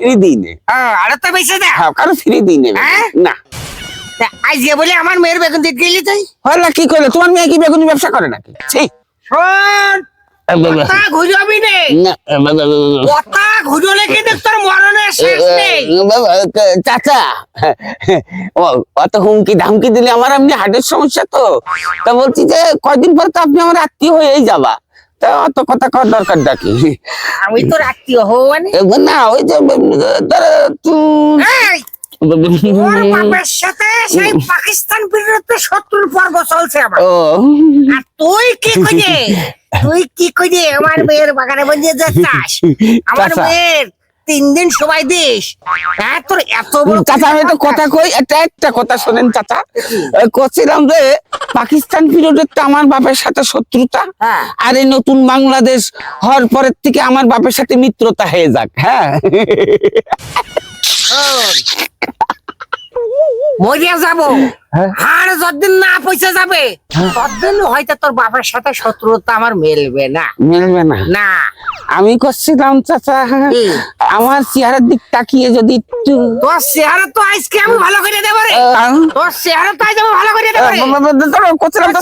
Free দিই নে। আরও তো বেশি হ্যাঁ কারও ফ্রি দিই নে হ্যাঁ? না। আজকে বলে আমার মেয়ের বেগুন দিতে গেলি তুই? হলা কি করলে? তোমার মেয়ে কি বেগুনি ব্যবসা করে নাকি? ছি। শোন কথা ঘুরবি নে। কথা ঘুরলে কিন্তু তোর মরণের শেষ নেই। চাচা। অত হুমকি ধামকি দিলে আমার এমনি হার্টের সমস্যা তো। তা বলছি যে কয়দিন পর তো আপনি আমার আত্মীয় হয়েই যাবা। তা অত কথা কর দরকার ডাকি আমি তো আত্মীয় হো মানে? না ওই যে ধরো পাকিস্তান বিরুদ্ধে শত্রুর পর্ব চলছে আমার। আর তুই কি করে তুই কি করে আমার মেয়ের বাগানে বসে যাচ্ছিস আমার। মেয়ের তিন দিন সময় দিস হ্যাঁ তোর এত বড় চাচা আমি একটা কথা কই একটা একটা কথা শোনেন চাচা করছিলাম যে পাকিস্তান পিরিয়ডের তো আমার বাপের সাথে শত্রুতা হ্যাঁ। আর এই নতুন বাংলাদেশ হওয়ার পরের থেকে আমার বাপের সাথে মিত্রতা হয়ে যাক হ্যাঁ মরিয়া যাব হ্যাঁ। যতদিন না পয়সা যাবে ততদিন হয়তো তোর বাবার সাথে শত্রুতা আমার মেলবে না মেলবে না না আমি করছিলাম চাচা আমার চেহারার দিক তাকিয়ে যদি একটু তোর চেহারা তো আজকে আমি ভালো করে দেবো রে তোর চেহারা তো আজ আমি ভালো করে দেবো রে করছিলাম তো